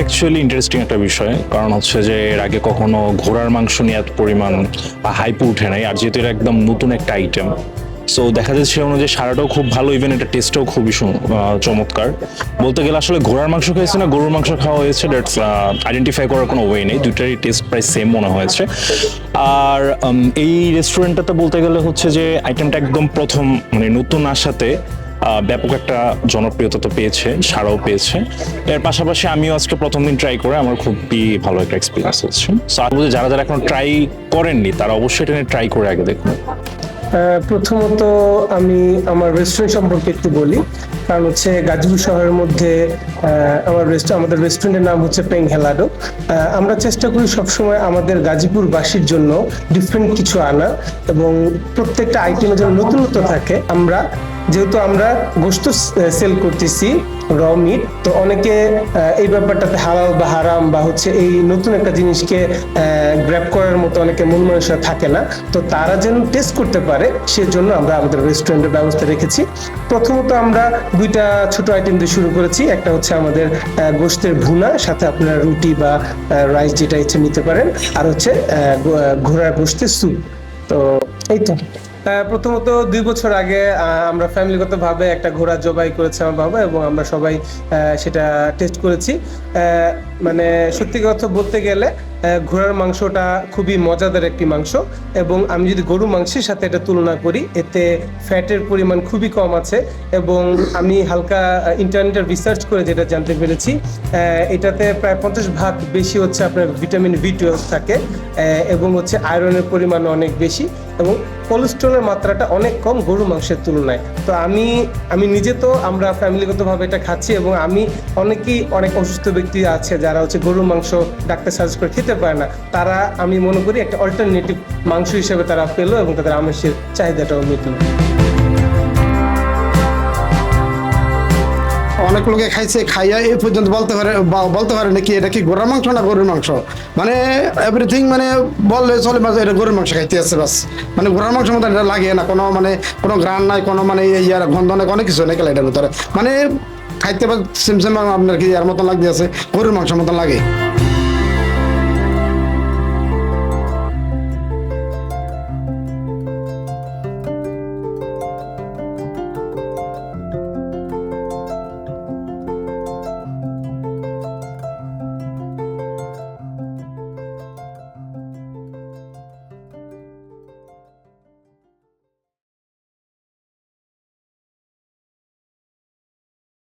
Actually interesting একটা বিষয়। কারণ হচ্ছে যে এর আগে কখনো ঘোড়ার মাংস নিয়ে এত পরিমাণ হাইপ উঠে নাই, আর যেহেতু এটা একদম নতুন একটা আইটেম সো দেখা যাচ্ছে অনুযায়ী সারাটাও খুব ভালো ইভেন এটা টেস্টটাও খুবই চমৎকার। বলতে গেলে আসলে ঘোড়ার মাংস খেয়েছে না, গরুর মাংস খাওয়া হয়েছে দ্যাটস আইডেন্টিফাই করার কোনো ওয়ে নেই, দুইটারই টেস্ট প্রায় সেম মনে হয়েছে। আর এই রেস্টুরেন্টটাতে বলতে গেলে হচ্ছে যে আইটেমটা একদম প্রথম মানে নতুন আসাতে ব্যাপক একটা জনপ্রিয়তা তো পেয়েছে সারাও পেয়েছে। এর পাশাপাশি আমিও আজকে প্রথম দিন ট্রাই করে আমার খুবই ভালো একটা এক্সপিরিয়েন্স হচ্ছে। সো যারা যারা এখন ট্রাই করেননি, তারা অবশ্যই এটা নিয়ে ট্রাই করে আগে দেখুন। প্রথমত আমি আমার রেস্টুরেন্ট সম্পর্কে একটু বলি। কারণ হচ্ছে গাজীপুর শহরের মধ্যে আমার আমাদের রেস্টুরেন্টের নাম হচ্ছে পেং হেলাডো আমরা চেষ্টা করি সবসময় আমাদের গাজীপুরবাসীর জন্য ডিফারেন্ট কিছু আনা এবং প্রত্যেকটা আইটেমে যেন নতুনত্ব থাকে, আমরা যেহেতু আমরা গোস্ত সেল করতেছি র মিট তো অনেকে এই ব্যাপারটাতে হালাল বা হারাম বা হচ্ছে এই নতুন একটা জিনিসকে গ্র্যাপ করার মতো অনেকে মন মানুষরা থাকে না, তো তারা যেন টেস্ট করতে পারে, সেজন্য আমরা আমাদের রেস্টুরেন্টের ব্যবস্থা রেখেছি। প্রথমত আমরা দুইটা ছোট আইটেম দিয়ে শুরু করেছি, একটা হচ্ছে আমাদের গোস্তের ভুনা, সাথে আপনারা রুটি বা রাইস যেটা ইচ্ছে নিতে পারেন, আর হচ্ছে ঘোড়ার গোস্তের স্যুপ তো, এই তো। প্রথমত দুই বছর আগে আমরা ফ্যামিলিগতভাবে একটা ঘোড়া জবাই করেছে আমার বাবা এবং আমরা সবাই সেটা টেস্ট করেছি। মানে সত্যি কথা বলতে গেলে ঘোড়ার মাংসটা খুবই মজাদার একটি মাংস এবং আমি যদি গরু মাংসের সাথে এটা তুলনা করি, এতে ফ্যাটের পরিমাণ খুবই কম আছে এবং আমি হালকা ইন্টারনেটে রিসার্চ করে যেটা জানতে পেরেছি এটাতে প্রায় পঞ্চাশ ভাগ বেশি হচ্ছে আপনার ভিটামিন বি টুয়েলভ থাকে এবং হচ্ছে আয়রনের পরিমাণ অনেক বেশি এবং কোলেস্ট্রলের মাত্রাটা অনেক কম গরু মাংসের তুলনায়। তো আমি আমি নিজে তো আমরা ফ্যামিলিগতভাবে এটা খাচ্ছি এবং আমি অনেকেই অনেক অসুস্থ ব্যক্তি আছে যারা হচ্ছে গরুর মাংস ডাক্তার সাজেস্ট করে খেতে পারে না, তারা আমি মনে করি একটা অল্টারনেটিভ মাংস হিসেবে তারা পেল এবং তাদের আমিষের চাহিদাটাও মিটলো। অনেক লোকে খাইছে, খাইয়া এই পর্যন্ত বলতে পারে বলতে পারে নাকি এটা কি গরুর মাংস না গরুর মাংস? মানে এভরিথিং মানে বললে চলে এটা গরুর মাংস খাইতে আছে বাস। মানে গরুর মাংস মতো এটা লাগে না, কোনো মানে কোনো গ্রান নাই, কোনো মানে ইয়ার গন্ধ নাই, অনেক কিছু নেই এটার ভিতরে। মানে খাইতে সেম সেম আপনার কি ইয়ার মতন লাগতে আছে? গরুর মাংসের মতন লাগে।